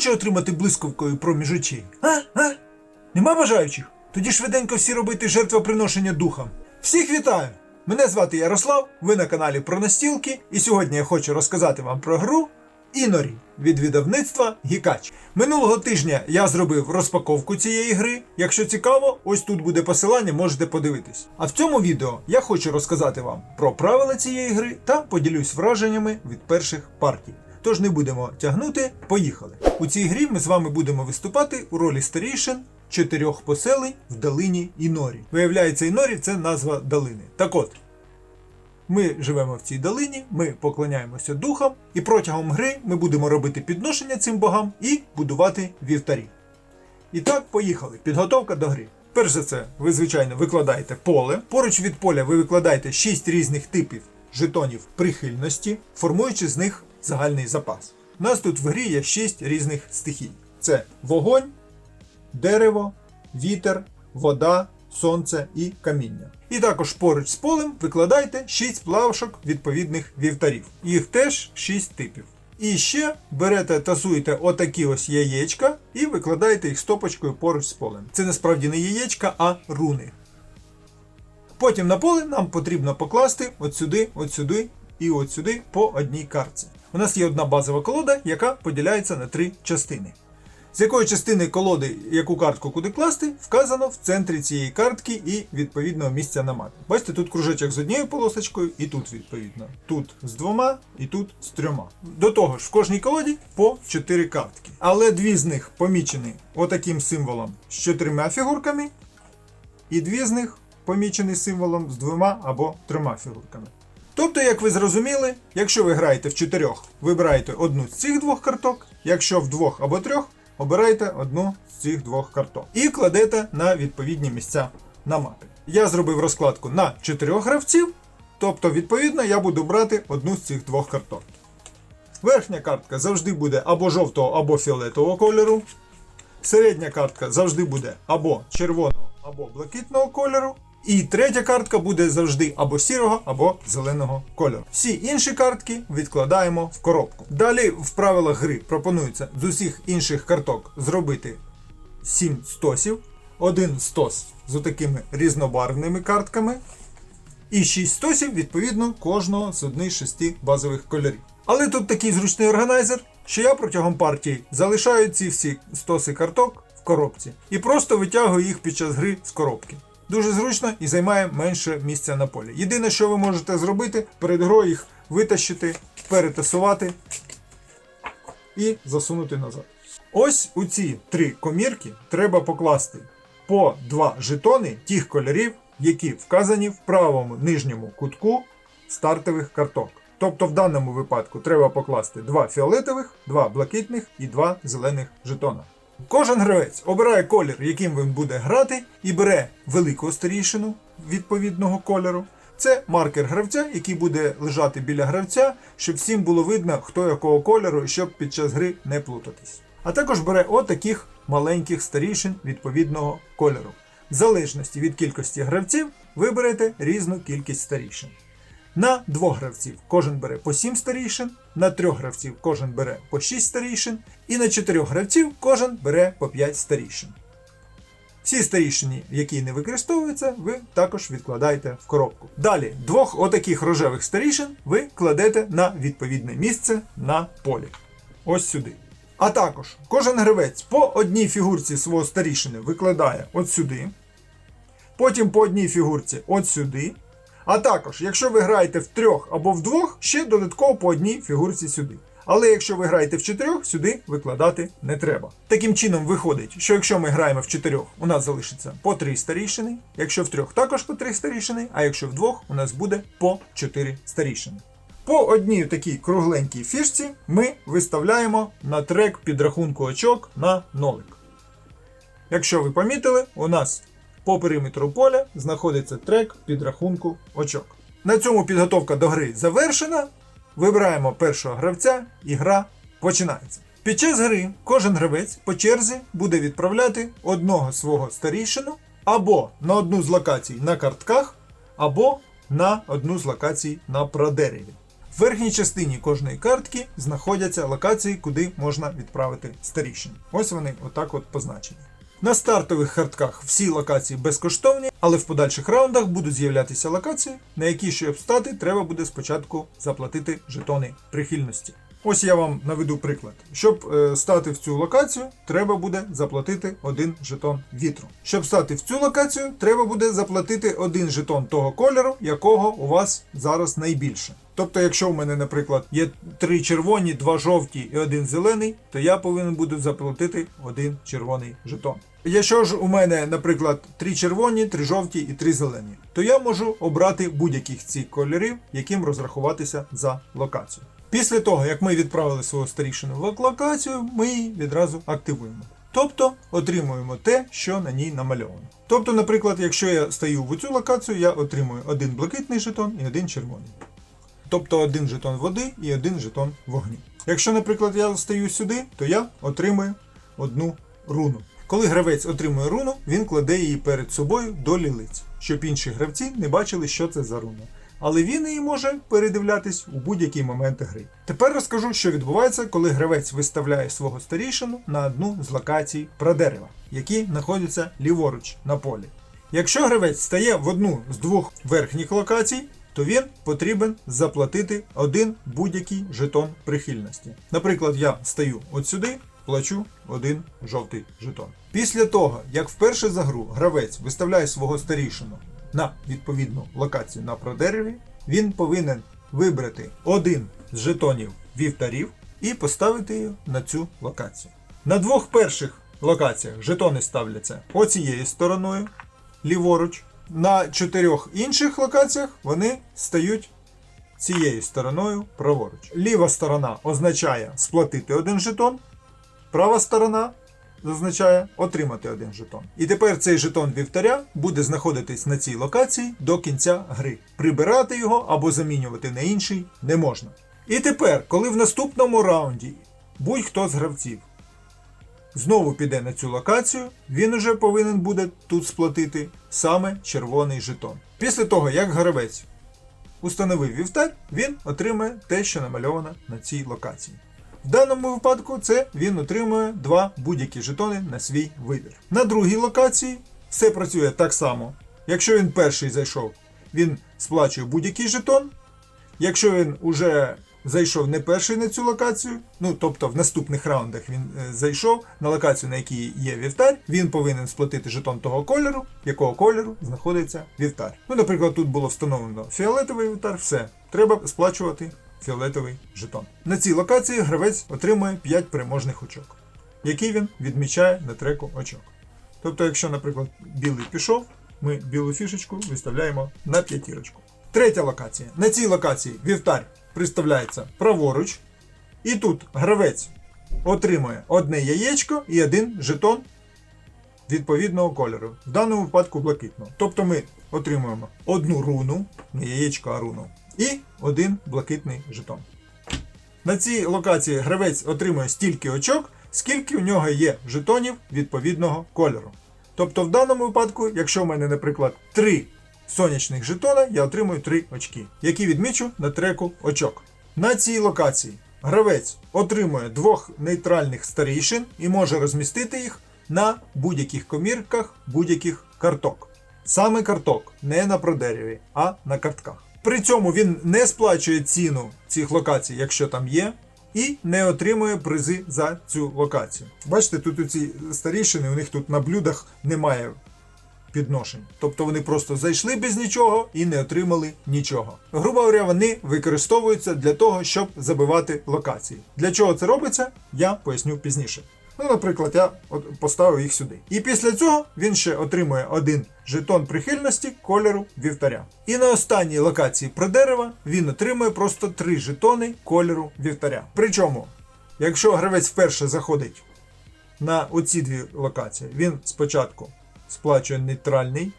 хоче отримати блискавкою проміж очей? А? А? Нема бажаючих? Тоді швиденько всі робити жертвоприношення духам. Всіх вітаю! Мене звати Ярослав, ви на каналі про настілки, і сьогодні я хочу розказати вам про гру Інорі від видавництва Гікач. Минулого тижня я зробив розпаковку цієї гри. Якщо цікаво, ось тут буде посилання, можете подивитись. А в цьому відео я хочу розказати вам про правила цієї гри та поділюсь враженнями від перших партій. Тож не будемо тягнути, поїхали. У цій грі ми з вами будемо виступати у ролі старішин чотирьох поселень в долині Інорі. Виявляється, Інорі це назва долини. Так от, ми живемо в цій долині, ми поклоняємося духам, і протягом гри ми будемо робити підношення цим богам і будувати вівтарі. І так, поїхали. Підготовка до гри. Перш за це, ви, звичайно, викладаєте поле. Поруч від поля ви викладаєте 6 різних типів жетонів прихильності, формуючи з них загальний запас. У нас тут в грі є 6 різних стихій: це вогонь, дерево, вітер, вода, сонце і каміння. І також поруч з полем викладайте 6 плавшок відповідних вівтарів. Їх теж 6 типів. І ще берете, тасуєте отакі ось яєчка і викладаєте їх стопочкою поруч з полем. Це насправді не яєчка, а руни. Потім на поле нам потрібно покласти от сюди, от сюди і от сюди по одній картці. У нас є одна базова колода, яка поділяється на три частини. З якої частини колоди яку картку куди класти, вказано в центрі цієї картки і відповідного місця на мапі. Бачите, тут кружечок з однією полосочкою, і тут відповідно. Тут з двома, і тут з трьома. До того ж, в кожній колоді по 4 картки. Але дві з них помічені отаким символом з чотирма фігурками, і дві з них помічені символом з двома або трьома фігурками. Тобто, як ви зрозуміли, якщо ви граєте в чотирьох, вибираєте одну з цих двох карток, якщо в двох або трьох, обирайте одну з цих двох карток і кладете на відповідні місця на мапі. Я зробив розкладку на чотирьох гравців, тобто, відповідно, я буду брати одну з цих двох карток. Верхня картка завжди буде або жовтого, або фіолетового кольору. Середня картка завжди буде або червоного, або блакитного кольору. І третя картка буде завжди або сірого, або зеленого кольору. Всі інші картки відкладаємо в коробку. Далі в правилах гри пропонується з усіх інших карток зробити 7 стосів, один стос з такими різнобарвними картками, і 6 стосів відповідно кожного з одних шести базових кольорів. Але тут такий зручний органайзер, що я протягом партії залишаю ці всі стоси карток в коробці і просто витягую їх під час гри з коробки. Дуже зручно і займає менше місця на полі. Єдине, що ви можете зробити, перед грою їх витащити, перетасувати і засунути назад. Ось у ці три комірки треба покласти по два жетони тих кольорів, які вказані в правому нижньому кутку стартових карток. Тобто в даному випадку треба покласти два фіолетових, два блакитних і два зелених жетона. Кожен гравець обирає колір, яким він буде грати, і бере велику старішину відповідного кольору. Це маркер гравця, який буде лежати біля гравця, щоб всім було видно, хто якого кольору, щоб під час гри не плутатись. А також бере отаких маленьких старішин відповідного кольору. В залежності від кількості гравців ви берете різну кількість старішин. На двох гравців кожен бере по 7 старішин, на трьох гравців кожен бере по 6 старішин, і на чотирьох гравців кожен бере по 5 старішин. Всі старішини, які не використовуються, ви також відкладаєте в коробку. Далі, двох отаких рожевих старішин ви кладете на відповідне місце на полі. Ось сюди. А також кожен гравець по одній фігурці свого старішини викладає от сюди. Потім по одній фігурці от сюди. А також, якщо ви граєте в трьох або в двох, ще додатково по одній фігурці сюди. Але якщо ви граєте в чотирьох, сюди викладати не треба. Таким чином виходить, що якщо ми граємо в чотирьох, у нас залишиться по три старішини, якщо в трьох також по три старішини, а якщо в двох, у нас буде по чотири старішини. По одній такій кругленькій фішці ми виставляємо на трек підрахунку очок на нолик. Якщо ви помітили, у нас по периметру поля знаходиться трек підрахунку очок. На цьому підготовка до гри завершена. Вибираємо першого гравця і гра починається. Під час гри кожен гравець по черзі буде відправляти одного свого старішину або на одну з локацій на картках, або на одну з локацій на продереві. В верхній частині кожної картки знаходяться локації, куди можна відправити старішин. Ось вони отак от позначені. На стартових картках всі локації безкоштовні, але в подальших раундах будуть з'являтися локації, на які щоб стати, треба буде спочатку заплатити жетони прихильності. Ось я вам наведу приклад. Щоб е, стати в цю локацію, треба буде заплатити один жетон вітру. Щоб стати в цю локацію, треба буде заплатити один жетон того кольору, якого у вас зараз найбільше. Тобто, якщо в мене, наприклад, є три червоні, два жовті і один зелений, то я повинен буду заплатити один червоний жетон. Якщо ж у мене, наприклад, три червоні, три жовті і три зелені, то я можу обрати будь-яких цих кольорів, яким розрахуватися за локацію. Після того, як ми відправили свого старішину в локацію, ми її відразу активуємо. Тобто отримуємо те, що на ній намальовано. Тобто, наприклад, якщо я стаю в цю локацію, я отримую один блакитний жетон і один червоний. Тобто один жетон води і один жетон вогню. Якщо, наприклад, я стаю сюди, то я отримую одну руну. Коли гравець отримує руну, він кладе її перед собою до лілиць, щоб інші гравці не бачили, що це за руна. Але він її може передивлятись у будь-який момент гри. Тепер розкажу, що відбувається, коли гравець виставляє свого старішину на одну з локацій прадерева, які знаходяться ліворуч на полі. Якщо гравець стає в одну з двох верхніх локацій, то він потрібен заплатити один будь-який жетон прихильності. Наприклад, я стаю от сюди, плачу один жовтий жетон. Після того, як вперше за гру гравець виставляє свого старішину на відповідну локацію на продереві, він повинен вибрати один з жетонів вівтарів і поставити його на цю локацію. На двох перших локаціях жетони ставляться оцією стороною, ліворуч. На чотирьох інших локаціях вони стають цією стороною праворуч. Ліва сторона означає сплатити один жетон, права сторона означає отримати один жетон. І тепер цей жетон вівтаря буде знаходитись на цій локації до кінця гри. Прибирати його або замінювати на інший не можна. І тепер, коли в наступному раунді будь-хто з гравців знову піде на цю локацію, він уже повинен буде тут сплатити саме червоний жетон. Після того, як гравець установив вівтар, він отримає те, що намальовано на цій локації. В даному випадку це він отримує два будь-які жетони на свій вибір. На другій локації все працює так само. Якщо він перший зайшов, він сплачує будь-який жетон. Якщо він уже зайшов не перший на цю локацію, ну тобто в наступних раундах він е, зайшов на локацію, на якій є вівтар, він повинен сплатити жетон того кольору, якого кольору знаходиться вівтар. Ну, наприклад, тут було встановлено фіолетовий вівтар, все, треба сплачувати фіолетовий жетон. На цій локації гравець отримує 5 переможних очок, які він відмічає на треку очок. Тобто, якщо, наприклад, білий пішов, ми білу фішечку виставляємо на п'ятірочку. Третя локація. На цій локації вівтар представляється праворуч, і тут гравець отримує одне яєчко і один жетон відповідного кольору. В даному випадку блакитного. Тобто ми отримуємо одну руну, не яєчко, а руну, і один блакитний жетон. На цій локації гравець отримує стільки очок, скільки у нього є жетонів відповідного кольору. Тобто, в даному випадку, якщо в мене, наприклад, 3 сонячних жетона, я отримую 3 очки, які відмічу на треку очок. На цій локації гравець отримує двох нейтральних старішин і може розмістити їх на будь-яких комірках будь-яких карток. Саме карток, не на продереві, а на картках. При цьому він не сплачує ціну цих локацій, якщо там є, і не отримує призи за цю локацію. Бачите, тут у ці старішини, у них тут на блюдах немає підношень. Тобто вони просто зайшли без нічого і не отримали нічого. Грубо говоря, вони використовуються для того, щоб забивати локації. Для чого це робиться, я поясню пізніше. Ну, наприклад, я поставив їх сюди. І після цього він ще отримує один жетон прихильності кольору вівтаря. І на останній локації про дерева він отримує просто три жетони кольору вівтаря. Причому, якщо гравець вперше заходить на оці дві локації, він спочатку сплачує нейтральний,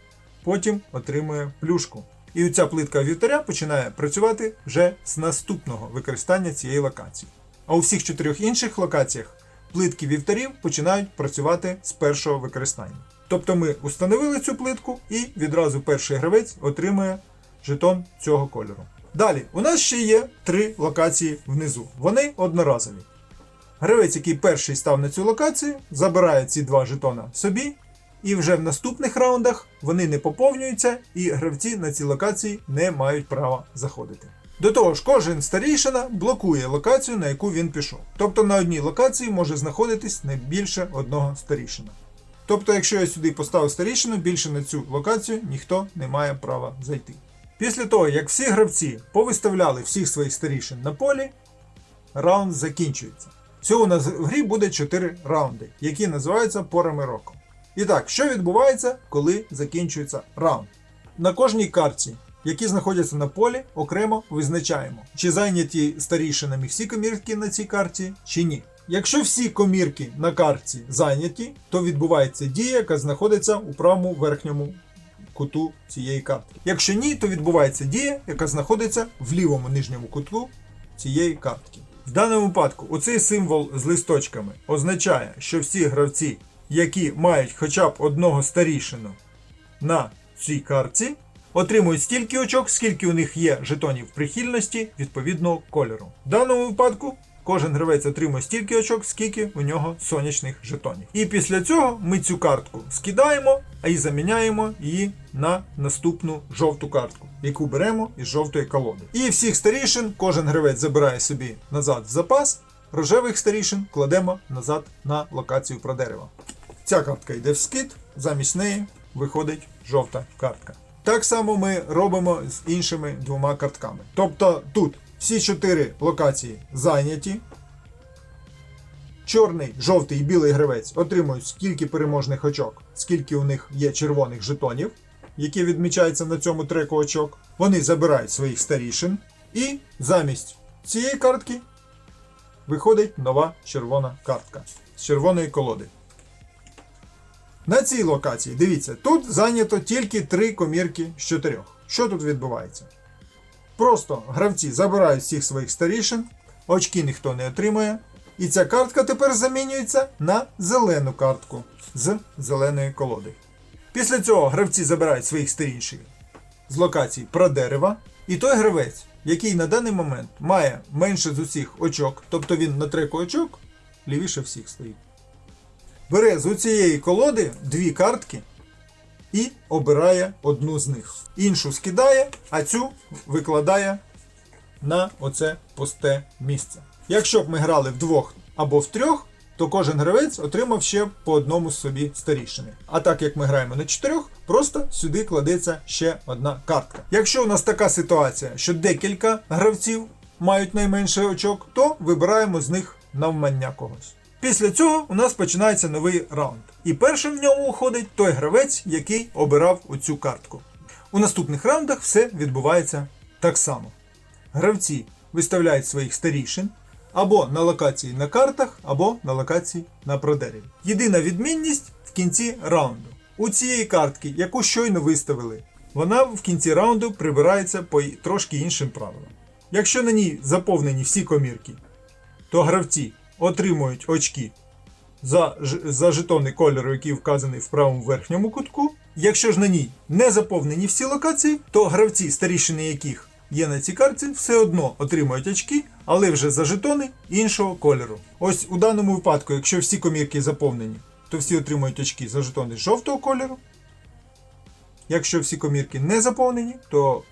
потім отримує плюшку. І ця плитка вівтаря починає працювати вже з наступного використання цієї локації. А у всіх чотирьох інших локаціях плитки вівтарів починають працювати з першого використання. Тобто ми установили цю плитку і відразу перший гравець отримує жетон цього кольору. Далі, у нас ще є три локації внизу. Вони одноразові. Гравець, який перший став на цю локацію, забирає ці два жетона собі, і вже в наступних раундах вони не поповнюються, і гравці на ці локації не мають права заходити. До того ж, кожен старійшина блокує локацію, на яку він пішов. Тобто на одній локації може знаходитись не більше одного старішина. Тобто, якщо я сюди поставив старішину, більше на цю локацію ніхто не має права зайти. Після того, як всі гравці повиставляли всіх своїх старішин на полі, раунд закінчується. Всього у нас в грі буде 4 раунди, які називаються порами року. І так, що відбувається, коли закінчується раунд? На кожній карті, які знаходяться на полі, окремо визначаємо, чи зайняті старішинами всі комірки на цій карті, чи ні. Якщо всі комірки на карті зайняті, то відбувається дія, яка знаходиться у правому верхньому куту цієї картки. Якщо ні, то відбувається дія, яка знаходиться в лівому нижньому кутку цієї картки. В даному випадку оцей символ з листочками означає, що всі гравці, які мають хоча б одного старішину на цій картці, отримують стільки очок, скільки у них є жетонів прихильності відповідного кольору. В даному випадку кожен гравець отримує стільки очок, скільки у нього сонячних жетонів. І після цього ми цю картку скидаємо, і заміняємо її на наступну жовту картку, яку беремо із жовтої колоди. І всіх старішин кожен гравець забирає собі назад в запас. Рожевих старішин кладемо назад на локацію про дерево. Ця картка йде в скид, замість неї виходить жовта картка. Так само ми робимо з іншими двома картками. Тобто тут всі чотири локації зайняті. Чорний, жовтий і білий гравець отримують скільки переможних очок, скільки у них є червоних жетонів, які відмічаються на цьому треку очок. Вони забирають своїх старішин. І замість цієї картки виходить нова червона картка з червоної колоди. На цій локації, дивіться, тут зайнято тільки три комірки з чотирьох. Що тут відбувається? Просто гравці забирають всіх своїх старішин, очки ніхто не отримує. І ця картка тепер замінюється на зелену картку з зеленої колоди. Після цього гравці забирають своїх старішин з локації про дерева. І той гравець, який на даний момент має менше з усіх очок, тобто він на треку очок, лівіше всіх стоїть. Бере з цієї колоди дві картки і обирає одну з них. Іншу скидає, а цю викладає на оце пусте місце. Якщо б ми грали вдвох або в трьох, то кожен гравець отримав ще по одному собі старішини. А так як ми граємо на чотирьох, просто сюди кладеться ще одна картка. Якщо у нас така ситуація, що декілька гравців мають найменше очок, то вибираємо з них навмання когось. Після цього у нас починається новий раунд. І першим в ньому уходить той гравець, який обирав оцю картку. У наступних раундах все відбувається так само. Гравці виставляють своїх старішин або на локації на картах, або на локації на продереві. Єдина відмінність в кінці раунду. У цієї картки, яку щойно виставили, вона в кінці раунду прибирається по трошки іншим правилам. Якщо на ній заповнені всі комірки, то гравці отримують очки за, за жетони кольору, який вказаний в правому верхньому кутку. Якщо ж на ній не заповнені всі локації, то гравці, старішини яких є на цій карті, все одно отримують очки, але вже за жетони іншого кольору. Ось у даному випадку, якщо всі комірки заповнені, то всі отримують очки за жетони жовтого кольору. Якщо всі комірки не заповнені, то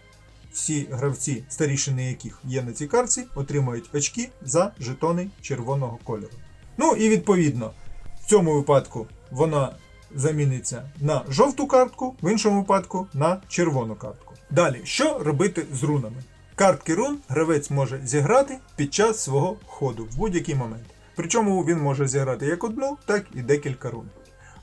всі гравці, старішини яких є на цій карті, отримують очки за жетони червоного кольору. Ну і відповідно, в цьому випадку вона заміниться на жовту картку, в іншому випадку на червону картку. Далі, що робити з рунами? Картки рун гравець може зіграти під час свого ходу в будь-який момент. Причому він може зіграти як одну, так і декілька рун.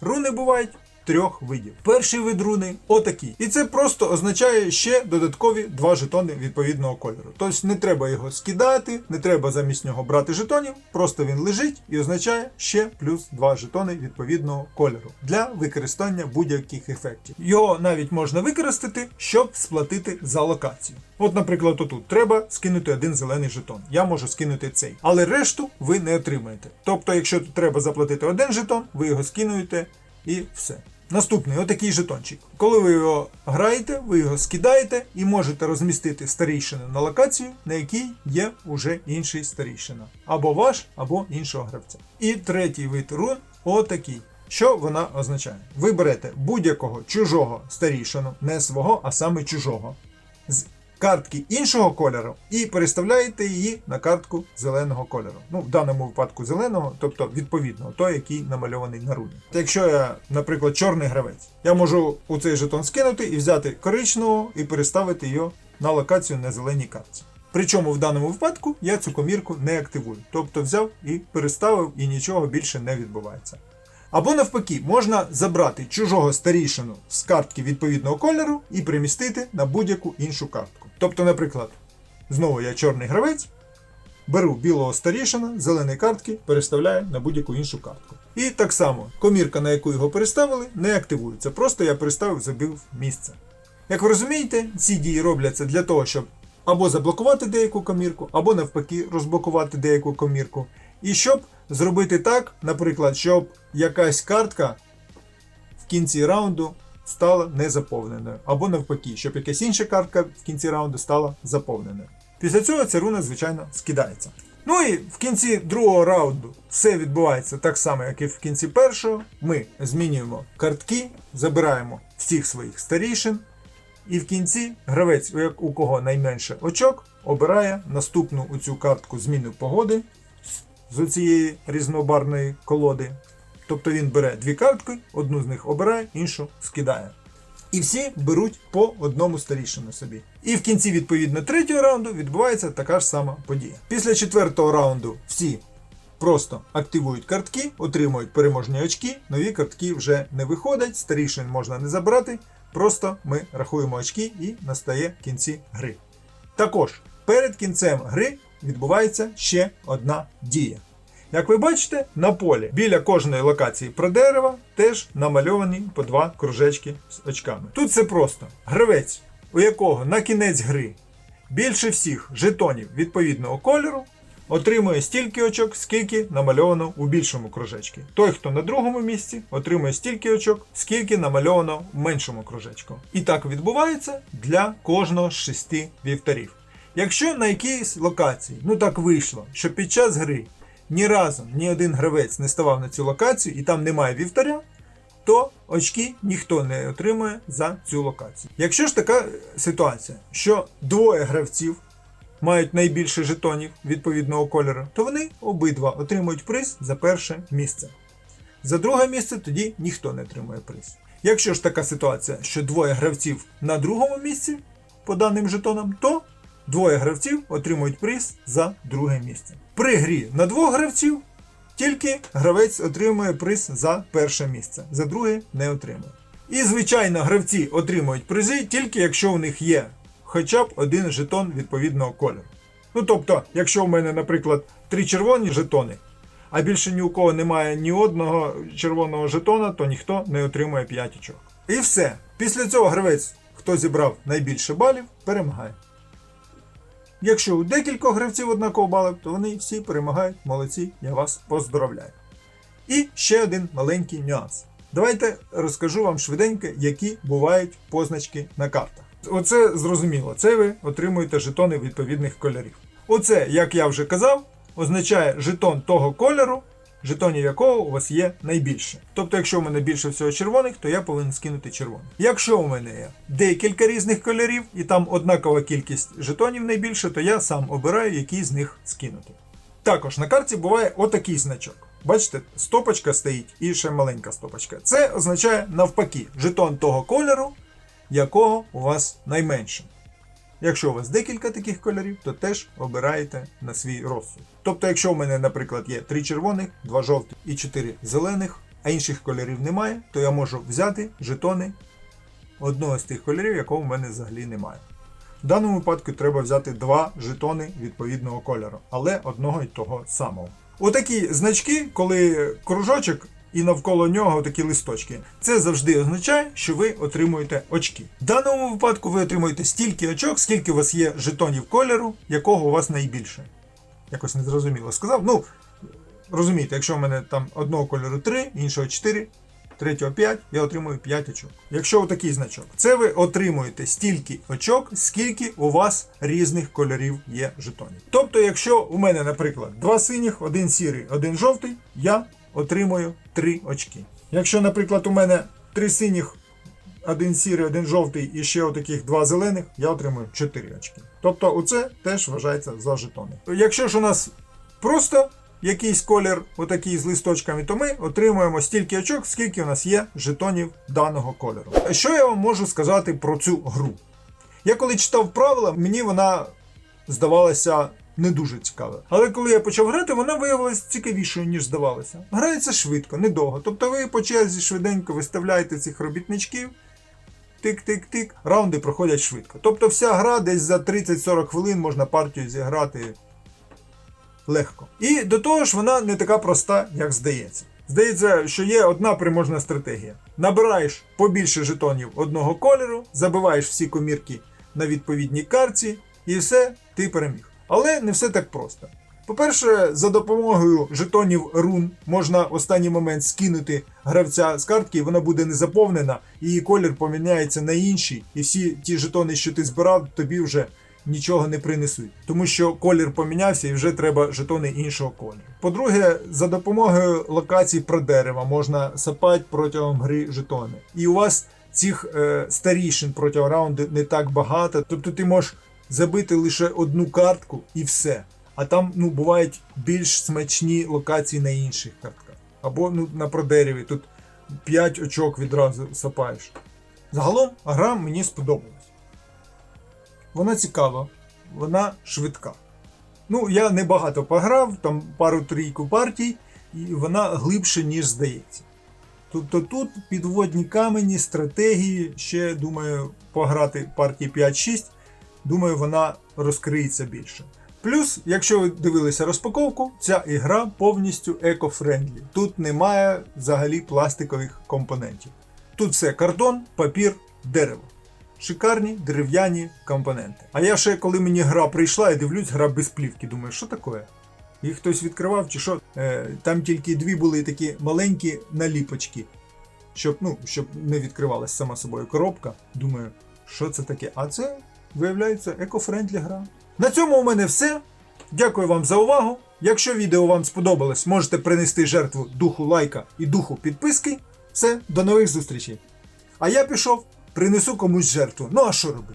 Руни бувають трьох видів. Перший вид руни отакий. І це просто означає ще додаткові два жетони відповідного кольору. Тобто не треба його скидати, не треба замість нього брати жетонів, просто він лежить і означає ще плюс два жетони відповідного кольору для використання будь-яких ефектів. Його навіть можна використати, щоб сплатити за локацію. От, наприклад, отут треба скинути один зелений жетон. Я можу скинути цей. Але решту ви не отримаєте. Тобто, якщо тут треба заплатити один жетон, ви його скинуєте і все. Наступний отакий жетончик. Коли ви його граєте, ви його скидаєте і можете розмістити старійшину на локацію, на якій є уже інший старійшина. Або ваш, або іншого гравця. І третій вид рун отакий. Що вона означає? Ви берете будь-якого чужого старішину, не свого, а саме чужого, з картки іншого кольору і переставляєте її на картку зеленого кольору. Ну, в даному випадку зеленого, тобто відповідно той, який намальований на руні. Та якщо я, наприклад, чорний гравець, я можу у цей жетон скинути і взяти коричневого і переставити його на локацію на зеленій картці. Причому в даному випадку я цю комірку не активую. Тобто взяв і переставив, і нічого більше не відбувається. Або навпаки, можна забрати чужого старішину з картки відповідного кольору і примістити на будь-яку іншу картку. Тобто, наприклад, знову я чорний гравець, беру білого старішина, з зеленої картки, переставляю на будь-яку іншу картку. І так само, комірка, на яку його переставили, не активується. Просто я переставив, забив місце. Як ви розумієте, ці дії робляться для того, щоб або заблокувати деяку комірку, або навпаки розблокувати деяку комірку. І щоб зробити так, наприклад, щоб якась картка в кінці раунду стала незаповненою. Або навпаки, щоб якась інша картка в кінці раунду стала заповненою. Після цього ця руна, звичайно, скидається. Ну і в кінці другого раунду все відбувається так само, як і в кінці першого. Ми змінюємо картки, забираємо всіх своїх старішин. І в кінці гравець, у кого найменше очок, обирає наступну у цю картку зміну погоди з цієї різнобарної колоди. Тобто він бере дві картки, одну з них обирає, іншу скидає. І всі беруть по одному старішину собі. І в кінці, відповідно, третього раунду відбувається така ж сама подія. Після четвертого раунду всі просто активують картки, отримують переможні очки, нові картки вже не виходять, старішин можна не забрати. Просто ми рахуємо очки і настає в кінці гри. Також перед кінцем гри відбувається ще одна дія. Як ви бачите, на полі біля кожної локації про дерева теж намальовані по два кружечки з очками. Тут все просто. Гравець, у якого на кінець гри більше всіх жетонів відповідного кольору, отримує стільки очок, скільки намальовано у більшому кружечці. Той, хто на другому місці, отримує стільки очок, скільки намальовано в меншому кружечку. І так відбувається для кожного з шести вівтарів. Якщо на якійсь локації, ну так вийшло, що під час гри ні разу ні один гравець не ставав на цю локацію і там немає вівтаря, то очки ніхто не отримує за цю локацію. Якщо ж така ситуація, що двоє гравців мають найбільше жетонів відповідного кольору, то вони обидва отримують приз за перше місце. За друге місце тоді ніхто не отримує приз. Якщо ж така ситуація, що двоє гравців на другому місці по даним жетонам, то двоє гравців отримують приз за друге місце. При грі на двох гравців тільки гравець отримує приз за перше місце, за друге не отримує. І, звичайно, гравці отримують призи тільки якщо у них є хоча б один жетон відповідного кольору. Ну тобто, якщо в мене, наприклад, три червоні жетони, а більше ні у кого немає ні одного червоного жетона, то ніхто не отримує 5 очок. І все. Після цього гравець, хто зібрав найбільше балів, перемагає. Якщо у декількох гравців однаково балів, то вони всі перемагають. Молодці, я вас поздравляю. І ще один маленький нюанс. Давайте розкажу вам швиденько, які бувають позначки на картах. Оце зрозуміло, це ви отримуєте жетони відповідних кольорів. Оце, як я вже казав, означає жетон того кольору, жетонів якого у вас є найбільше. Тобто, якщо у мене більше всього червоних, то я повинен скинути червоний. Якщо у мене є декілька різних кольорів і там однакова кількість жетонів найбільше, то я сам обираю, який з них скинути. Також на карті буває отакий значок. Бачите, стопочка стоїть і ще маленька стопочка. Це означає навпаки жетон того кольору, якого у вас найменше. Якщо у вас декілька таких кольорів, то теж обираєте на свій розсуд. Тобто, якщо в мене, наприклад, є 3 червоних, 2 жовтих і 4 зелених, а інших кольорів немає, то я можу взяти жетони одного з тих кольорів, якого в мене взагалі немає. В даному випадку треба взяти два жетони відповідного кольору, але одного і того самого. Отакі значки, коли кружочок і навколо нього такі листочки. Це завжди означає, що ви отримуєте очки. В даному випадку ви отримуєте стільки очок, скільки у вас є жетонів кольору, якого у вас найбільше. Якось незрозуміло сказав. Ну, розумієте, якщо в мене там одного кольору 3, іншого 4, третього 5, я отримую 5 очок. Якщо отакий значок, це ви отримуєте стільки очок, скільки у вас різних кольорів є жетонів. Тобто, якщо у мене, наприклад, два синіх, один сірий, один жовтий, я отримую 3 очки. Якщо, наприклад, у мене три синіх, один сірий, один жовтий і ще отаких два зелених, я отримую 4 очки. Тобто, оце теж вважається за жетони. Якщо ж у нас просто якийсь колір, отакий з листочками, то ми отримуємо стільки очок, скільки у нас є жетонів даного кольору. Що я вам можу сказати про цю гру? Я коли читав правила, мені вона здавалася не дуже цікава. Але коли я почав грати, вона виявилася цікавішою, ніж здавалося. Грається швидко, недовго. Тобто ви по черзі швиденько виставляєте цих робітничків. Тик-тик-тик, раунди проходять швидко. Тобто вся гра десь за 30-40 хвилин можна партію зіграти легко. І до того ж, вона не така проста, як здається. Здається, що є одна приможна стратегія. Набираєш побільше жетонів одного кольору, забиваєш всі комірки на відповідній карті, і все, ти переміг. Але не все так просто. По-перше, за допомогою жетонів рун можна в останній момент скинути гравця з картки, і вона буде не заповнена, її колір поміняється на інший, і всі ті жетони, що ти збирав, тобі вже нічого не принесуть, тому що колір помінявся і вже треба жетони іншого кольору. По-друге, за допомогою локацій про дерева можна сапати протягом гри жетони. І у вас цих е, старішин протягом раунду не так багато. Тобто ти можеш забити лише одну картку і все. А там ну, бувають більш смачні локації на інших картках. Або ну, на продереві. Тут 5 очок відразу сапаєш. Загалом гра мені сподобалась. Вона цікава, вона швидка. Ну, я не багато пограв, там пару-трійку партій, і вона глибше, ніж здається. Тобто тут підводні камені, стратегії, ще думаю, пограти партії 5-6, думаю, вона розкриється більше. Плюс, якщо ви дивилися розпаковку, ця ігра повністю еко-френдлі. Тут немає взагалі пластикових компонентів. Тут все картон, папір, дерево. Шикарні дерев'яні компоненти. А я ще, коли мені гра прийшла, я дивлюсь, гра без плівки. Думаю, що таке? Їх хтось відкривав чи що? Е, там тільки дві були такі маленькі наліпочки, щоб, ну, щоб не відкривалась сама собою коробка. Думаю, що це таке? А це, виявляється, еко-френдлі гра. На цьому у мене все. Дякую вам за увагу. Якщо відео вам сподобалось, можете принести жертву духу лайка і духу підписки. Все, до нових зустрічей. А я пішов, принесу комусь жертву. Ну а що робити?